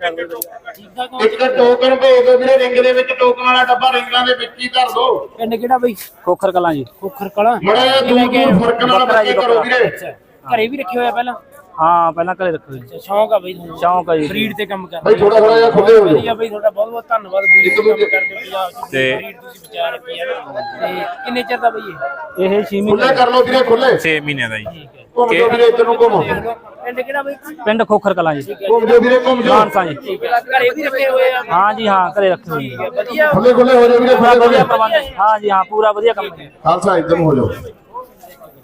ਇੱਕ ਟੋਕਨ ਭੇਜ ਦਿਓ ਵੀਰੇ ਰਿੰਗ ਦੇ ਵਿੱਚ ਟੋਕਨ ਵਾਲਾ ਡੱਬਾ ਰਿੰਗਾਂ ਦੇ ਵਿੱਚ ਹੀ ਧਰ ਦਿਓ। ਪਿੰਡ ਕਿਹੜਾ ਬਈ? ਖੋਖਰ ਕਲਾਂ ਜੀ। ਖੋਖਰ ਕਲਾ। ਜਿਹਾ ਦੂਰ ਦੂਰ ਫ਼ਰਕ ਨਾਲ ਬੱਚੇ ਕਰੋ ਵੀਰੇ। ਘਰੇ ਵੀ ਰੱਖੇ ਹੋਇਆ ਪਹਿਲਾਂ? ਹਾਂ ਪਹਿਲਾਂ ਘਰੇ ਰੱਖੋ ਜੀ ਸ਼ੌਂਕ ਆ ਬਈ ਤੁਹਾਨੂੰ। ਸ਼ੌਂਕ ਆ ਜੀ। ਬਰੀਡ ਤੇ ਕੰਮ ਕਰਨਾ। ਬਈ ਥੋੜਾ ਥੋੜਾ ਜਿਹਾ ਖੁੱਲੇ ਹੋ ਜਾਓ। ਵਧੀਆ ਬਈ ਤੁਹਾਡਾ ਬਹੁਤ ਬਹੁਤ ਧੰਨਵਾਦ ਤੇ ਕੰਮ ਕਰਦੇ ਪੰਜਾਬ ਚ ਤੇ- ਬਰੀਡ ਤੁਸੀਂ ਵਿਚਾਰ ਰੱਖੀ ਹੈ ਨਾ। ਤੇ ਕਿੰਨੇ ਚਿਰ ਦਾ ਬਈ ਇਹ? ਇਹ 6 ਖੁੱਲੇ ਮਹੀਨੇ ਕਰ ਲਓ ਵੀਰੇ ਖੁੱਲੇ 6 ਮਹੀਨਿਆਂ ਦਾ ਜੀ। ਠੀਕ ਹੈ। ਘੁੰਮ ਵੀਰੇ ਇੱਧਰ ਨੂੰ ਘੁੰਮੋ। ਪਿੰਡ ਕਿਹੜਾ ਬਈ? ਪਿੰਡ ਖੋਖਰ ਕਲਾਂ ਜੀ। ਘੁੰਮ ਜਾਓ ਵੀਰੇ ਘੁੰਮ ਜਾਓ। ਮਾਨਸਾ ਜੀ। ਠੀਕ ਹੈ। ਘਰੇ ਵੀ ਰੱਖੇ ਹੋਏ ਆ? ਹਾਂ ਜੀ ਹਾਂ ਘਰੇ ਰੱਖੇ ਹੋਏ ਵਧੀਆ। ਖੁੱਲੇ ਖੁੱਲੇ ਹੋ ਜਾਓ ਵੀਰੇ ਖੁੱਲੇ ਵਧੀਆ ਖੁੱਲੇ। ਪ੍ਰਬੰਧ ਹੈ। ਜੀ ਹਾਂ ਪੂਰਾ ਵਧੀਆ ਕੰਮ ਹੈ। ਖਾਲਸਾ ਇੱਧਰ ਨੂੰ ਹੋ ਜਾਓ।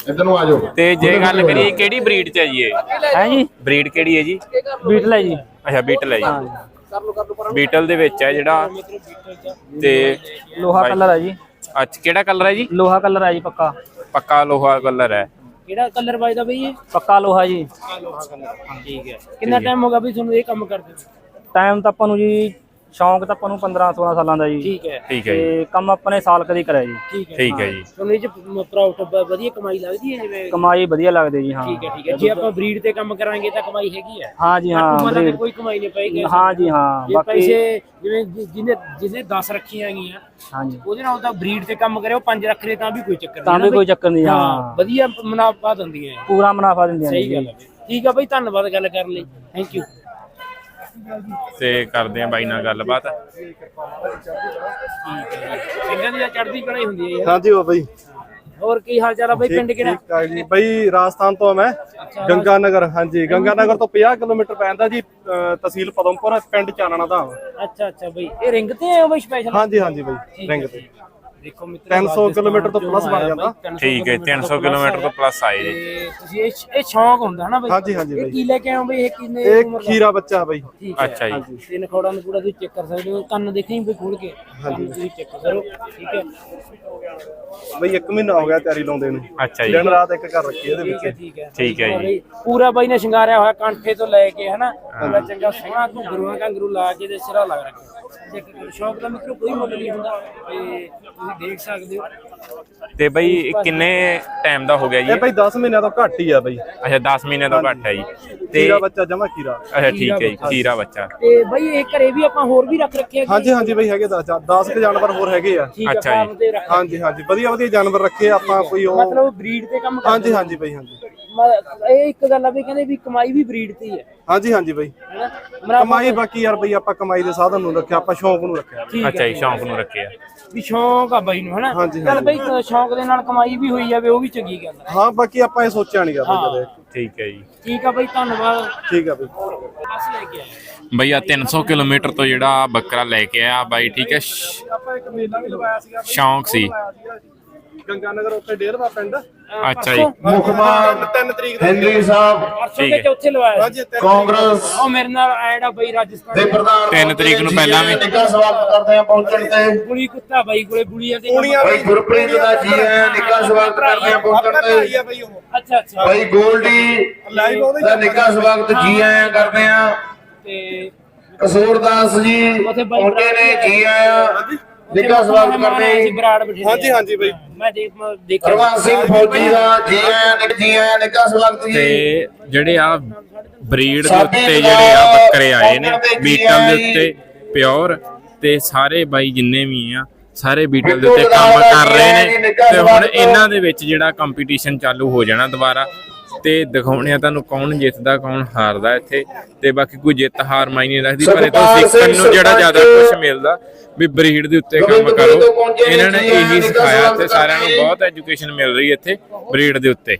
ਇੱਧਰ ਨੂੰ ਆ ਜਾਓ। ਤੇ ਜੇ ਗੱਲ ਕਰੀਏ ਕਿਹੜੀ ਬਰੀਡ ਚ ਹੈ ਜੀ ਇਹ? ਹੈ ਜੀ? ਬਰੀਡ ਕਿਹੜੀ ਹੈ ਜੀ? ਬੀਟਲ ਹੈ ਜੀ। ਅੱਛਾ ਬੀਟਲ ਹੈ ਜੀ। ਬੀਟਲ ਦੇ ਵਿੱਚ ਹੈ ਜਿਹੜਾ ਤੇ ਲੋਹਾ ਕਲਰ ਹੈ ਜੀ। ਅੱਛਾ ਕਿਹੜਾ ਕਲਰ ਹੈ ਜੀ? ਲੋਹਾ ਕਲਰ ਹੈ ਜੀ ਪੱਕਾ। ਪੱਕਾ ਲੋਹਾ ਕਲਰ ਹੈ। ਕਿਹੜਾ ਕਲਰ ਵੱਜਦਾ ਬਈ ਇਹ? ਪੱਕਾ ਲੋਹਾ ਜੀ। ਠੀਕ ਹੈ। ਕਿੰਨਾ ਟਾਈਮ ਹੋ। ਗਿਆ ਬਈ ਤੁਹਾਨੂੰ ਇਹ ਕੰਮ ਕਰਦੇ ਨੂੰ? ਟਾਈਮ ਤਾਂ ਆਪਾਂ ਨੂੰ ਜੀ ਸ਼ੌਂਕ ਤਾਂ ਆਪਾਂ ਨੂੰ 15 16 ਸਾਲਾਂ ਦਾ ਜੀ। ਠੀਕ ਹੈ। ਠੀਕ ਹੈ ਜੀ। ਤੇ ਕੰਮ ਆਪਣੇ ਸਾਲ ਕਦੀ ਕਰਿਆ ਜੀ। ਠੀਕ ਹੈ। ਠੀਕ ਹੈ ਜੀ। ਤੁਹਾਨੂੰ ਇਹ ਚ ਪ੍ਰਾਫਿਟ ਵਧੀਆ ਕਮਾਈ ਲੱਗਦੀ ਹੈ ਜਿਵੇਂ? ਕਮਾਈ ਵਧੀਆ ਲੱਗਦੀ ਜੀ ਹਾਂ। ਠੀਕ ਹੈ ਠੀਕ ਹੈ। ਜੇ ਆਪਾਂ ਬਰੀਡ ਤੇ ਕੰਮ ਕਰਾਂਗੇ ਤਾਂ ਕਮਾਈ ਹੈਗੀ ਹੈ। ਹਾਂ ਜੀ ਹਾਂ ਮਤਲਬ ਬਰੀਡ ਕੋਈ ਕਮਾਈ ਨਹੀਂ ਪਏਗੀ। ਹਾਂ ਜੀ ਹਾਂ। ਬਾਕੀ ਪੈਸੇ ਜਿਵੇਂ ਜਿਹਨੇ ਜਿਹਨੇ 10 ਰੱਖੀਆਂ ਗਈਆਂ ਹਾਂ ਜੀ। ਉਹਦੇ ਨਾਲ ਤਾਂ ਬਰੀਡ ਤੇ ਕੰਮ ਕਰੇ ਉਹ 5 ਰੱਖ ਲਏ ਤਾਂ ਵੀ ਕੋਈ ਚੱਕਰ ਨਹੀਂ ਤਾਂ ਨਾ ਵੀ? ਕੋਈ ਚੱਕਰ ਨਹੀਂ ਹਾਂ। ਵਧੀਆ ਮੁਨਾਫਾ ਦਿੰਦੀਆਂ। ਪੂਰਾ ਮੁਨਾਫਾ ਦਿੰਦੀਆਂ ਸਹੀ ਜੀ। ਗੱਲ ਹੈ। ਠੀਕ ਆ ਬਈ ਧੰਨਵਾਦ ਗੱਲ ਕਰਨ ਲਈ। ਥੈਂਕ ਯੂ ਤੇ ਕਰਦੇ ਆ ਬਾਈ ਨਾਲ ਗੱਲਬਾਤ। ਸਿੰਘਾਂ ਦੀ ਤਾਂ ਚੜ੍ਹਦੀ ਹੁੰਦੀ ਹੈ ਯਾਰ। ਹਾਂਜੀ ਉਹ ਬਈ ਹੋਰ ਕੀ ਹਾਲ ਚਾਲ ਆ ਬਈ ਪਿੰਡ ਕਿਹੜਾ? ਠੀਕ ਜੀ। ਬਈ ਰਾਜਸਥਾਨ ਤੋਂ ਆ ਮੈਂ ਗੰਗਾ ਨਗਰ ਹਾਂਜੀ। ਗੰਗਾ ਨਗਰ ਤੋਂ 50 ਕਿਲੋਮੀਟਰ ਪੈਂਦਾ ਜੀ ਅਹ ਤਹਿਸੀਲ ਪਦਮਪੁਰ ਪਿੰਡ ਚਾਨਣਾ ਧਾਮ। ਅੱਛਾ ਅੱਛਾ ਬਈ। ਇਹ ਰਿੰਗ ਤੇ ਆਏ ਹੋ ਬਈ ਸਪੈਸ਼ਲ ਹਾਂਜੀ ਹਾਂਜੀ ਬਈ। ਰਿੰਗ ਤੇ। ਦੇਖੋ ਮਿੱਤਰੋ 300 ਕਿਲੋਮੀਟਰ ਤੋਂ plus ਬਣ ਜਾਂਦਾ। ਠੀਕ ਹੈ 300 ਕਿਲੋਮੀਟਰ ਤੋਂ ਪਲੱਸ ਆਏ ਜੀ। ਤੇ ਤੁਸੀਂ ਇਹ ਇਹ ਸ਼ੌਂਕ ਹੁੰਦਾ ਨਾ ਬਈ? ਹਾਂਜੀ, ਹਾਂਜੀ ਇਹ ਬਈ। ਕੀ ਲੈ ਕੇ ਆਏ ਹੋ ਬਈ? ਇਹ ਕਿੰਨੇ ਇਹ ਉਮਰ ਦਾ? ਖੀਰਾ ਬੱਚਾ ਬਈ। ਠੀਕ ਹੈ। ਅੱਛਾ ਜੀ। ਤੇ ਨਖੌੜਾ ਨੂੰ ਪੂਰਾ ਤੁਸੀਂ ਚੈੱਕ ਕਰ ਸਕਦੇ ਹੋ। ਕੰਨ ਦੇਖੀ ਵੀ ਖੋਲ ਕੇ? ਹਾਂਜੀ। ਤੁਸੀਂ ਚੈੱਕ ਕਰੋ ਠੀਕ ਹੈ। ਬਈ 1 ਮਹੀਨਾ ਹੋ ਗਿਆ ਤਿਆਰੀ ਲਾਉਂਦੇ ਨੂੰ। ਅੱਛਾ ਜੀ। ਦਿਨ ਰਾਤ ਇੱਕ ਕਰ ਰੱਖੀ ਇਹਦੇ ਠੀਕ ਹੈ ਵਿੱਚ। ਠੀਕ ਹੈ। ਠੀਕ ਹੈ ਜੀ। ਬਈ ਪੂਰਾ ਬਾਈ ਨੇ ਸ਼ਿੰਗਾਰਿਆ ਹੋਇਆ ਕਾਂਠੇ ਤੋਂ ਲੈ ਕੇ ਹਨਾ। ਪੂਰਾ ਚੰਗਾ ਸੋਹਣਾ ਘੁੰਗਰੂਆਂ ਘੰਗਰੂ ਲਾ ਕੇ ਤੇ ਸਿਰਾ ਲੱਗ ਰੱਖਿਆ। ਚੈੱਕ ਕਰੋ ਸ਼ੌਕ ਦਾ ਮਿੱਤਰੋ ਕੋਈ ਮੁੱਲ ਨਹੀਂ ਹੁੰਦਾ। ਤੇ ਦੇਖ ਸਕਦੇ ਹੋ। ਤੇ ਬਈ ਇਹ ਕਿੰਨੇ ਟਾਈਮ ਦਾ ਹੋ ਗਿਆ ਜੀ? ਇਹ ਬਈ 10 ਮਹੀਨਿਆਂ ਤੋਂ ਘੱਟ ਹੀ ਆ ਬਈ। ਅੱਛਾ 10 ਮਹੀਨੇ ਤੋਂ ਘੱਟ ਹੈ ਜੀ। ਤੇ ਖੀਰਾ ਬੱਚਾ ਜਮਾ ਖੀਰਾ। ਅੱਛਾ ਠੀਕ ਹੈ ਜੀ ਖੀਰਾ ਬੱਚਾ। ਤੇ ਬਾਈ ਇਹ ਘਰੇ ਵੀ ਆਪਾਂ ਹੋਰ ਵੀ ਰੱਖ ਰੱਖੇ ਆ ਹਾਂਜੀ ਹਾਂਜੀ ਬਈ ਹੈਗੇ 10 10 ਕੇ ਜਾਨਵਰ ਹੋਰ ਹੈਗੇ ਆ। ਠੀਕ ਹੈ ਅੱਛਾ ਜੀ। ਹਾਂਜੀ ਹਾਂਜੀ। ਵਧੀਆ ਵਧੀਆ ਜਾਨਵਰ ਰੱਖੇ ਆਪਾਂ ਕੋਈ ਉਹ ਮਤਲਬ ਬਰੀਡ ਤੇ ਕੰਮ ਹਾਂਜੀ ਹਾਂਜੀ ਬਈ ਹਾਂਜੀ। ਮ- ਇਹ ਇੱਕ ਗੱਲ ਆ ਵੀ ਕਹਿੰਦੇ ਵੀ ਕਮਾਈ ਵੀ ਬਰੀਡ ਤੇ ਹੀ ਹੈ। ਹਾਂਜੀ ਹਾਂਜੀ ਬਈ। ਹੈਨਾ? ਮੁਨਾਫਾ ਕਮਾਈ ਬਾਕੀ ਯਾਰ ਬਈ ਆਪਾਂ ਕਮਾਈ ਦੇ ਸਾਧਨ ਨੂੰ ਰੱਖਿਆ ਆਪਾਂ ਸ਼ੌਂਕ ਨੂੰ ਰੱਖਿਆ। ਠੀਕ ਅੱਛਾ ਹੈ ਜੀ ਸ਼ੌਂਕ ਨੂੰ ਰੱਖਿਆ। ਵੀ ਸ਼ੌਂਕ ਆ ਬਾਈ ਨੂੰ ਹਨਾ? ਹਾਂਜੀ, ਚੱਲ ਬਈ ਸ਼ੌਂਕ ਦੇ ਨਾਲ ਕਮਾਈ ਵੀ ਹੋਈ ਜਾਵੇ ਉਹ ਵੀ ਚੰਗੀ ਗੱਲ ਆ। ਹਾਂ ਬਾਕੀ ਆਪਾਂ ਇਹ ਸੋਚਿਆ ਨਹੀਂ ਕਰਦੇ ਕਦੇ। ਠੀਕ ਹੈ ਜੀ। ਠੀਕ ਆ ਬਾਈ ਧੰਨਵਾਦ। ਠੀਕ ਆ ਬਈ। ਬਸ ਲੈ ਕੇ ਆਏ ਬਈ ਆ 300 ਕਿਲੋਮੀਟਰ ਤੋਂ ਜਿਹੜਾ ਬੱਕਰਾ ਲੈ ਕੇ ਆਇਆ ਬਾਈ ਠੀਕ ਹੈ ਸ਼- ਆਪਾਂ ਇੱਕ ਮੇਲਾ ਵੀ ਲਵਾਇਆ ਸੀਗਾ ਸ਼ੌਂਕ ਸੀ। ਗੰਗਾ ਨਗਰ ਉੱਥੇ ਡੇਰਵਾ ਪਿੰਡ। ਅੱਛਾ ਜੀ। ਮੁਖਮਾਨ 3 ਤਰੀਕ ਦਾ ਹੈਨਰੀ ਸਾਹਿਬ। ਪਰਸੋਂ ਦੇ ਚੌਥੇ ਲਵਾਇਆ ਸੀ। ਹਾਂਜੀ ਤਿੰਨ- ਕਾਂਗਰਸ ਉਹ ਮੇਰੇ ਨਾਲ ਆਇੜਾ ਬਾਈ ਰਾਜਸਥਾਨ ਦੇ ਪ੍ਰਧਾਨ ਤਿੰਨ ਤਰੀਕ ਨੂੰ ਪਹਿਲਾਂ ਵੀ- ਨਿੱਘਾ ਸਵਾਗਤ ਕਰਦੇ ਆ ਪਹੁੰਚਣ ਤੇ। ਗੁਲੀ ਕੁੱਤਾ ਬਾਈ ਕੋਲੇ ਗੁਲੀਆਂ ਤੇ ਗੁਲੀਆਂ ਬਈ ਗੁਰਪ੍ਰੀਤ ਦਾ ਜੀ ਆਇਆਂ ਨਿੱਘਾ ਸਵਾਗਤ ਕਰਦੇ ਆ ਪਹੁੰਚਣ ਆਪਣਾ ਭਾਈ ਤੇ। ਆ ਬਈ ਉਹ। ਅੱਛਾ ਅੱਛਾ। ਬਈ ਗੋਲਡੀ ਲਾਈਵ ਉਹਦੇ ਦਾ ਨਿੱਘਾ ਸਵਾਗਤ ਜੀ ਆਇਆਂ ਕਰਦੇ ਆ। ਤੇ ਕਸੂਰਦਾਸ ਜੀ ਪਹੁੰਚੇ ਨੇ ਜੀ ਆਇਆਂ। ਨਿੱਘਾ ਸਵਾਗਤ ਕਰਦੇ ਬਰਾੜ ਬਠਿੰਡੇ ਹਾਂਜੀ ਹਾਂਜੀ ਬਈ। ਮੈਂ ਦੇਖ ਮੈਂ ਦੇਖਿਆ। ਹਰਵੰਸ ਸਿੰਘ ਫੌਜੀ ਦਾ ਜੀ ਆਇਆਂ ਨਿੱਘ ਜੀ ਆਇਆਂ ਨਿੱਘਾ ਸਵਾਗਤ ਜੀ। ਤੇ ਜਿਹੜੇ ਆ ਬਰੀਡ ਦੇ ਉੱਤੇ ਜਿਹੜੇ ਆ ਬੱਕਰੇ ਆਏ ਨੇ ਬੀਟਲ ਦੇ ਉੱਤੇ ਪਿਓਰ ਤੇ ਸਾਰੇ ਬਾਈ ਜਿੰਨੇ ਵੀ ਆ ਸਾਰੇ ਬੀਟਲ ਦੇ ਉੱਤੇ ਕੰਮ ਕਰ ਰਹੇ ਨੇ ਤੇ ਹੁਣ ਇਹਨਾਂ ਦੇ ਵਿੱਚ ਜਿਹੜਾ ਕੰਪੀਟੀਸ਼ਨ ਚਾਲੂ ਹੋ ਜਾਣਾ ਦੁਬਾਰਾ ਤੇ ਦਿਖਾਉਣੇ ਆ ਤੁਹਾਨੂੰ ਕੌਣ ਜਿੱਤਦਾ ਕੌਣ ਹਾਰਦਾ ਇੱਥੇ। ਤੇ ਬਾਕੀ ਕੋਈ ਜਿੱਤ ਹਾਰ ਮਾਇਨੇ ਰੱਖਦੀ ਪਰ ਇਹ ਤੋਂ ਸਿੱਖਣ ਨੂੰ ਜਿਹੜਾ ਜ਼ਿਆਦਾ ਕੁਝ ਮਿਲਦਾ ਵੀ ਬਰੀਡ ਦੇ ਉੱਤੇ ਕੰਮ ਕਰੋ। ਇਹਨਾਂ ਨੇ ਇਹੀ ਸਿਖਾਇਆ ਤੇ ਸਾਰਿਆਂ ਨੂੰ ਬਹੁਤ ਐਜੂਕੇਸ਼ਨ ਮਿਲ ਰਹੀ ਇੱਥੇ ਬਰੀਡ ਦੇ ਉੱਤੇ।